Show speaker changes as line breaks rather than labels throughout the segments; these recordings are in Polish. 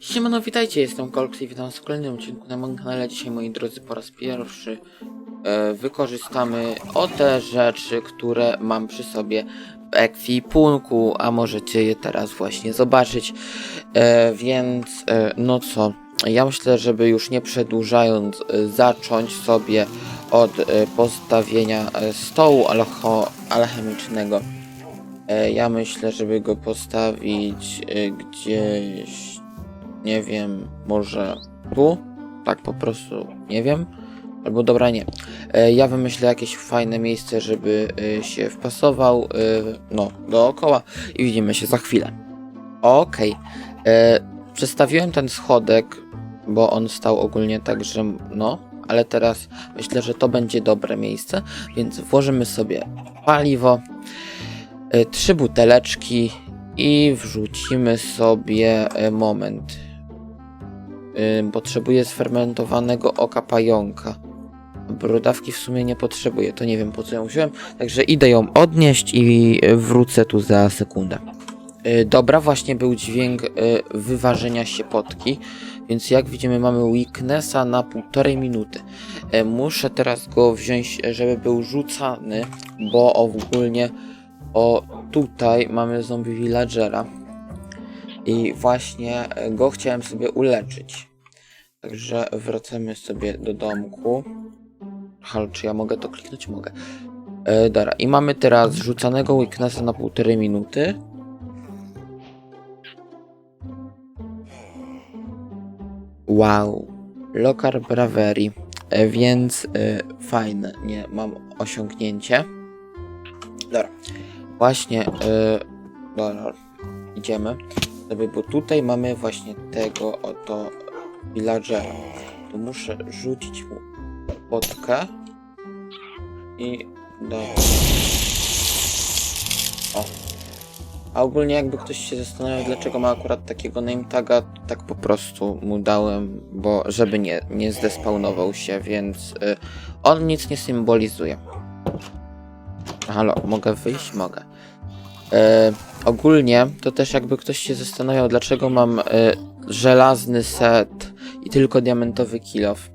Siemano, witajcie, jestem Kolks i witam w kolejnym odcinku na moim kanale. Dzisiaj, moi drodzy, po raz pierwszy e, wykorzystamy o te rzeczy, które mam przy sobie w ekwipunku, a możecie je teraz właśnie zobaczyć. E, więc, e, no co, ja myślę, żeby już nie przedłużając, e, zacząć sobie od e, postawienia e, stołu alchemicznego. E, ja myślę, żeby go postawić e, gdzieś nie wiem, może tu? Tak po prostu, nie wiem. Albo dobra, nie. E, ja wymyślę jakieś fajne miejsce, żeby e, się wpasował, e, no, dookoła i widzimy się za chwilę. Okej. E, Przestawiłem ten schodek, bo on stał ogólnie tak, że no, ale teraz myślę, że to będzie dobre miejsce, więc włożymy sobie paliwo, e, trzy buteleczki i wrzucimy sobie e, moment. Potrzebuję sfermentowanego oka pająka. Brodawki w sumie nie potrzebuję, to nie wiem po co ją wziąłem, także idę ją odnieść i y, wrócę tu za sekundę. Y, dobra, właśnie był dźwięk y, wyważenia się potki, więc jak widzimy mamy weaknessa na półtorej minuty. Muszę teraz go wziąć, żeby był rzucany, bo ogólnie o tutaj mamy zombie villagera i właśnie e, go chciałem sobie uleczyć. Także wracamy sobie do domku. Halo, czy ja mogę to kliknąć? Mogę. E, dobra, i mamy teraz rzucanego weaknessa na półtorej minuty. Wow, Lokar Bravery, e, więc e, fajne, nie, mam osiągnięcie. Dobra, właśnie, e, dobra, idziemy bo tutaj mamy właśnie tego oto villagera. To muszę rzucić mu potkę i do... O. A ogólnie jakby ktoś się zastanawiał, dlaczego ma akurat takiego name taga, tak po prostu mu dałem, bo żeby nie, nie zdespawnował się, więc y, on nic nie symbolizuje. Halo, mogę wyjść? Mogę. E, ogólnie to też jakby ktoś się zastanawiał, dlaczego mam e, żelazny set i tylko diamentowy kilof.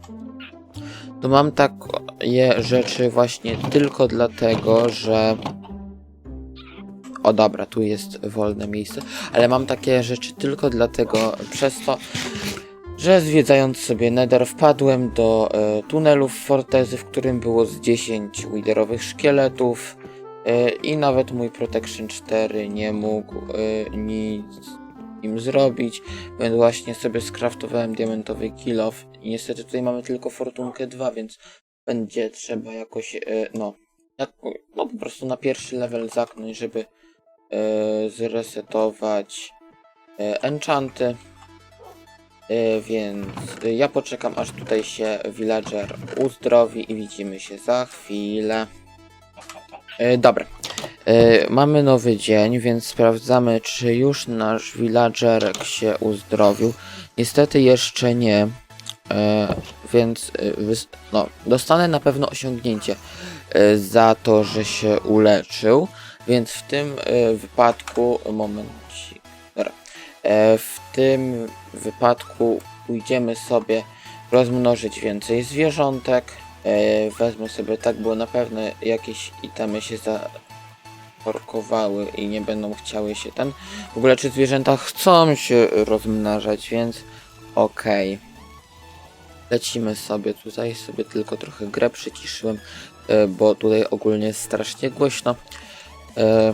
To mam takie rzeczy właśnie tylko dlatego, że. O dobra, tu jest wolne miejsce, ale mam takie rzeczy tylko dlatego, przez to, że zwiedzając sobie Nether wpadłem do e, tunelów fortezy, w którym było z 10 widerowych szkieletów. E, I nawet mój Protection 4 nie mógł e, nic im zrobić, więc właśnie sobie skraftowałem diamentowy kill off. Niestety tutaj mamy tylko fortunkę 2, więc będzie trzeba jakoś, e, no, jak, no po prostu na pierwszy level zaknąć, żeby zresetować enchanty. Więc ja poczekam aż tutaj się villager uzdrowi i widzimy się za chwilę. E, dobra. E, mamy nowy dzień, więc sprawdzamy, czy już nasz villagerek się uzdrowił. Niestety jeszcze nie. E, więc no, dostanę na pewno osiągnięcie za to, że się uleczył. Więc w tym wypadku. Momencik. Dobra. W tym wypadku pójdziemy sobie rozmnożyć więcej zwierzątek. E, wezmę sobie tak, bo na pewno jakieś itemy się zaporkowały i nie będą chciały się ten. W ogóle czy zwierzęta chcą się rozmnażać, więc okej. Lecimy sobie tutaj, sobie tylko trochę grę przyciszyłem, e, bo tutaj ogólnie jest strasznie głośno. E,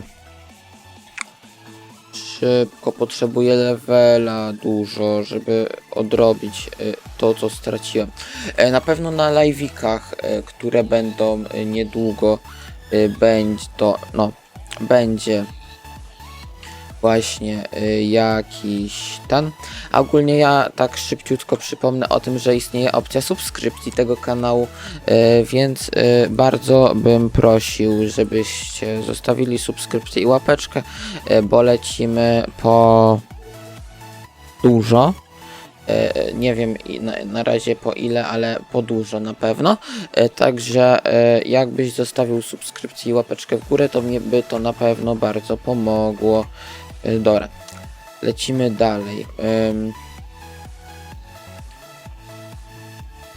szybko potrzebuję levela dużo, żeby odrobić e, to, co straciłem. E, Na pewno na live'ikach, e, które będą niedługo, będzie to, no, będzie właśnie e, jakiś ten. A ogólnie ja tak szybciutko przypomnę o tym, że istnieje opcja subskrypcji tego kanału, e, więc e, bardzo bym prosił, żebyście zostawili subskrypcję i łapeczkę, bo lecimy po dużo. Nie wiem na, razie po ile, ale po dużo na pewno. Także jakbyś zostawił subskrypcję i łapeczkę w górę, to mnie by to na pewno bardzo pomogło. E, dobra. Lecimy dalej.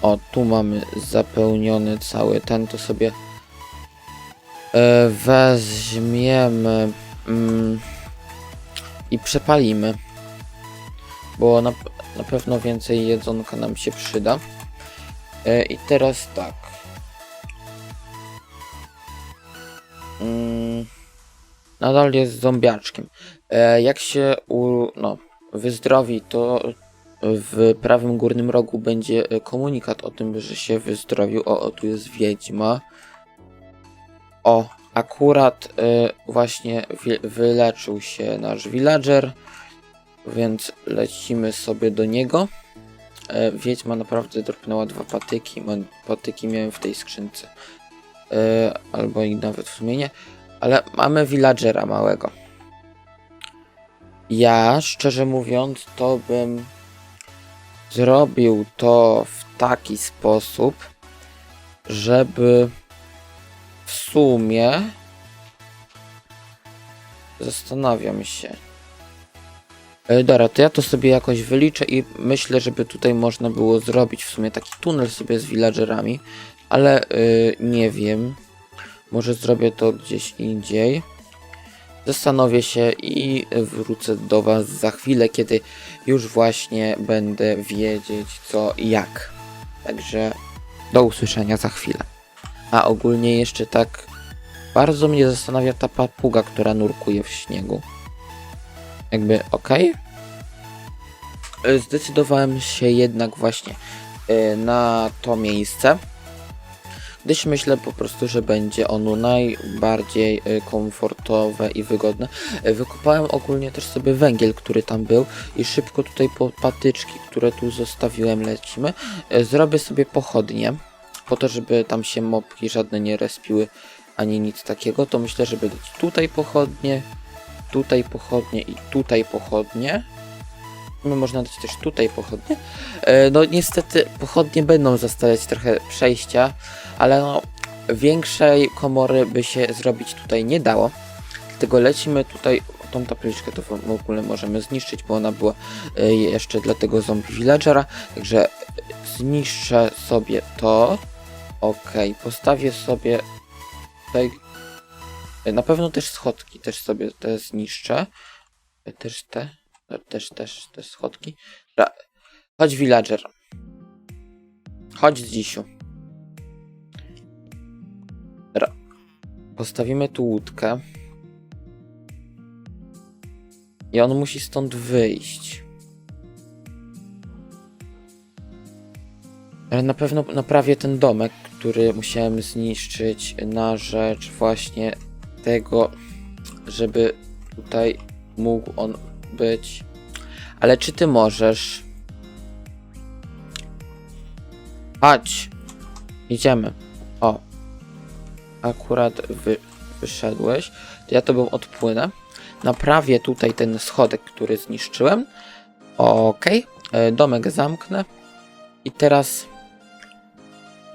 O, tu mamy zapełniony cały ten, to sobie e, weźmiemy mm, i przepalimy, bo na, na pewno więcej jedzonka nam się przyda. E, I teraz tak. Um, nadal jest zombiaczkiem. E, jak się u, no, wyzdrowi, to w prawym górnym rogu będzie e, komunikat o tym, że się wyzdrowił. O, o tu jest wiedźma. O, akurat e, właśnie wyleczył się nasz villager, więc lecimy sobie do niego. E, wiedźma naprawdę dropnęła dwa patyki. Patyki miałem w tej skrzynce. E, albo i nawet w sumie nie. Ale mamy villagera małego. Ja, szczerze mówiąc, to bym zrobił to w taki sposób, żeby w sumie zastanawiam się. Dobra, to ja to sobie jakoś wyliczę i myślę, żeby tutaj można było zrobić w sumie taki tunel sobie z villagerami, ale y, nie wiem. Może zrobię to gdzieś indziej. Zastanowię się i wrócę do Was za chwilę, kiedy już właśnie będę wiedzieć co i jak. Także do usłyszenia za chwilę. A ogólnie jeszcze tak bardzo mnie zastanawia ta papuga, która nurkuje w śniegu. Jakby ok. Zdecydowałem się jednak właśnie y, na to miejsce gdyż myślę po prostu, że będzie ono najbardziej y, komfortowe i wygodne. Y, Wykopałem ogólnie też sobie węgiel, który tam był i szybko tutaj po patyczki, które tu zostawiłem lecimy. Y, Zrobię sobie pochodnie, po to, żeby tam się mopki żadne nie respiły, ani nic takiego, to myślę, żeby dać tutaj pochodnie, tutaj pochodnie i tutaj pochodnie. Można dać też tutaj pochodnie. E, No niestety pochodnie będą zostawiać trochę przejścia, ale no większej komory by się zrobić tutaj nie dało. Dlatego lecimy tutaj, tą tabliczkę to w ogóle możemy zniszczyć, bo ona była e, jeszcze dla tego zombie villagera. Także zniszczę sobie to. Ok, postawię sobie tutaj. e, Na pewno też schodki też sobie te zniszczę. Też te. Też, też, te schodki. Chodź villager. Chodź dzisiu. Dobra. Postawimy tu łódkę. I on musi stąd wyjść. Ale na pewno naprawię ten domek, który musiałem zniszczyć na rzecz właśnie tego, żeby tutaj mógł on być. Ale czy ty możesz? Chodź. Idziemy. O. Akurat wy, wyszedłeś. To ja tobą odpłynę. Naprawię tutaj ten schodek, który zniszczyłem. Okej. E, Domek zamknę. I teraz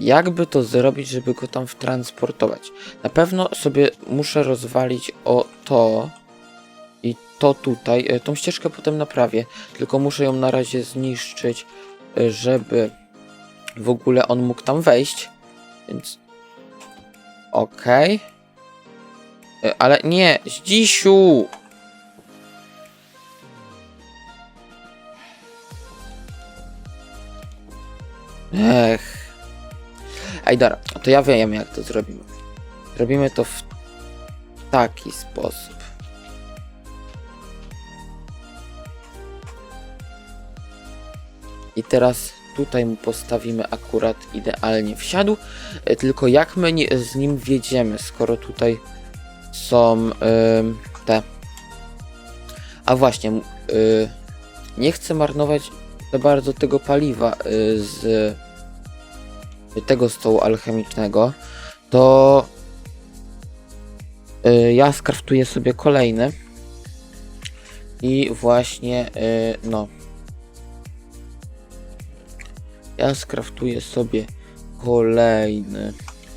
jakby to zrobić, żeby go tam wtransportować? Na pewno sobie muszę rozwalić o to i to tutaj. E, Tą ścieżkę potem naprawię, tylko muszę ją na razie zniszczyć, e, żeby w ogóle on mógł tam wejść. Więc okej. E, Ale nie, Zdzisiu! Ech. Ej, dobra, to ja wiem jak to zrobimy. Zrobimy to w taki sposób. I teraz tutaj mu postawimy akurat idealnie wsiadł. E, Tylko jak my nie, z nim wjedziemy, skoro tutaj są ym, te. A właśnie, m- y, nie chcę marnować za bardzo tego paliwa y, z tego stołu alchemicznego, to y, ja skraftuję sobie kolejny i właśnie y, no ja skraftuję sobie kolejny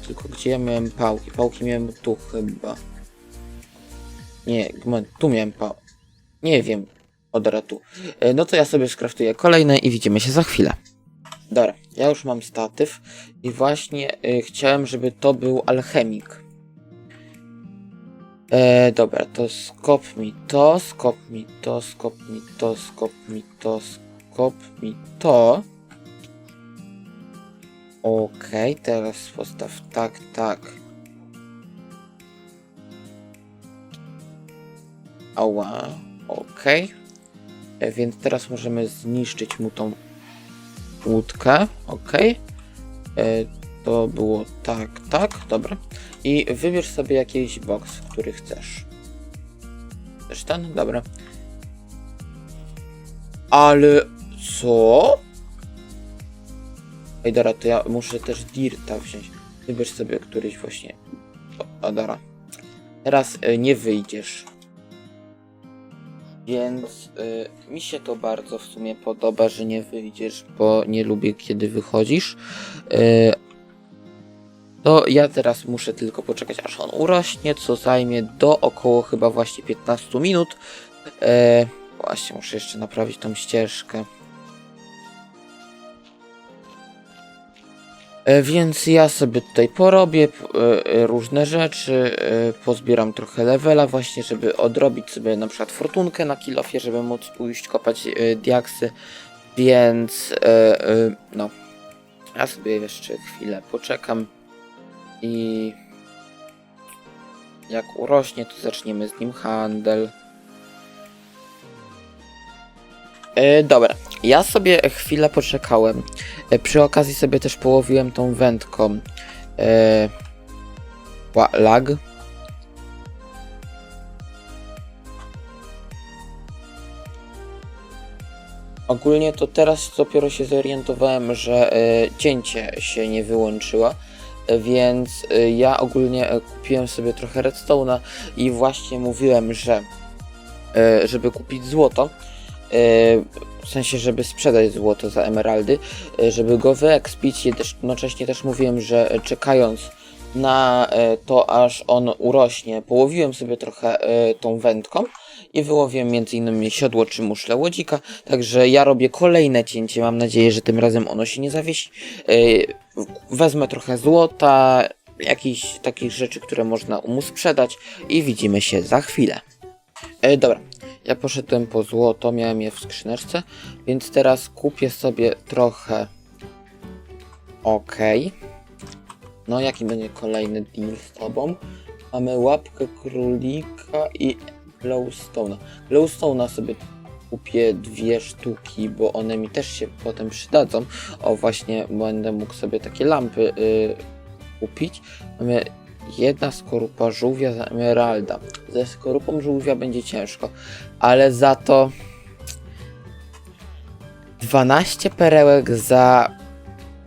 tylko gdzie ja miałem pałki? Pałki miałem tu chyba nie, tu miałem pałki nie wiem od ratu. Y, no to ja sobie skraftuję kolejne i widzimy się za chwilę Dobra, ja już mam statyw i właśnie y, chciałem, żeby to był alchemik. E, dobra, to skop mi to, skop mi to, skop mi to, skop mi to, skop mi to. Okej, teraz postaw tak, tak. Ała, okej. E, Więc teraz możemy zniszczyć mu tą łódkę, okej. E, To było tak, tak, dobra. I wybierz sobie jakiś box, który chcesz. Chcesz ten? Dobra. Ale co? Ej, dobra, to ja muszę też Dirta wziąć. Wybierz sobie któryś właśnie. O. Teraz y, nie wyjdziesz. Więc y, mi się to bardzo w sumie podoba, że nie wyjdziesz, bo nie lubię kiedy wychodzisz. Y, to ja teraz muszę tylko poczekać aż on urośnie, co zajmie do około chyba właśnie 15 minut. Właśnie muszę jeszcze naprawić tą ścieżkę. Więc ja sobie tutaj porobię e, e, różne rzeczy, e, pozbieram trochę levela właśnie, żeby odrobić sobie na przykład fortunkę na kilofie, żeby móc pójść kopać e, diaksy, więc e, e, no, ja sobie jeszcze chwilę poczekam i jak urośnie, to zaczniemy z nim handel. E, dobra, ja sobie chwilę poczekałem. E, przy okazji sobie też połowiłem tą wędką. E, ła- lag. Ogólnie to teraz dopiero się zorientowałem, że e, cięcie się nie wyłączyło. Więc e, ja ogólnie e, kupiłem sobie trochę redstone'a i właśnie mówiłem, że żeby kupić złoto, w sensie, żeby sprzedać złoto za emeraldy, e, żeby go wyekspić. Jednocześnie też mówiłem, że e, czekając na e, to, aż on urośnie, połowiłem sobie trochę e, tą wędką i wyłowiłem m.in. siodło czy muszle łodzika. Także ja robię kolejne cięcie. Mam nadzieję, że tym razem ono się nie zawiesi. E, Wezmę trochę złota, jakichś takich rzeczy, które można mu sprzedać i widzimy się za chwilę. E, dobra, ja poszedłem po złoto, miałem je w skrzyneczce, więc teraz kupię sobie trochę. Okej. No, jaki będzie kolejny deal z tobą? Mamy łapkę królika i glowstone'a. Glowstone'a sobie kupię dwie sztuki, bo one mi też się potem przydadzą. O, właśnie będę mógł sobie takie lampy y, kupić. Mamy jedna skorupa żółwia za emeralda. Ze skorupą żółwia będzie ciężko, ale za to 12 perełek za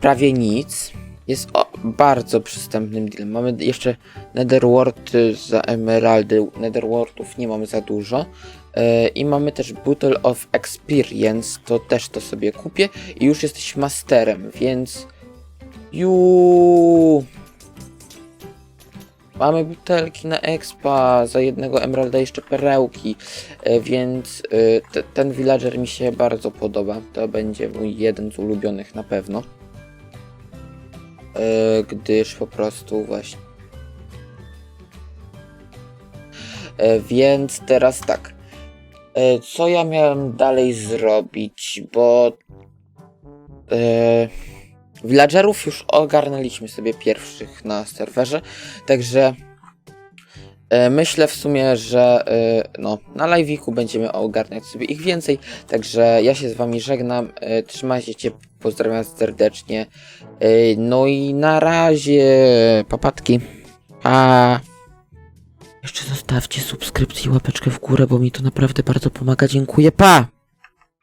prawie nic jest o, bardzo przystępnym dealem. Mamy jeszcze netherworty za emeraldy. Netherwortów nie mamy za dużo. E, I mamy też Bottle of Experience, to też to sobie kupię i już jesteś masterem, więc Juu. Mamy butelki na expa, za jednego emeralda jeszcze perełki, e, więc e, te, ten villager mi się bardzo podoba. To będzie mój jeden z ulubionych na pewno. E, Gdyż po prostu właśnie. Więc teraz tak. Co ja miałem dalej zrobić? Bo. Villagerów już ogarnęliśmy sobie pierwszych na serwerze, także e, myślę w sumie, że e, no, na live'iku będziemy ogarniać sobie ich więcej, także ja się z wami żegnam, e, trzymajcie się, pozdrawiam serdecznie, no i na razie, papatki, a jeszcze zostawcie subskrypcję i łapeczkę w górę, bo mi to naprawdę bardzo pomaga, dziękuję, pa!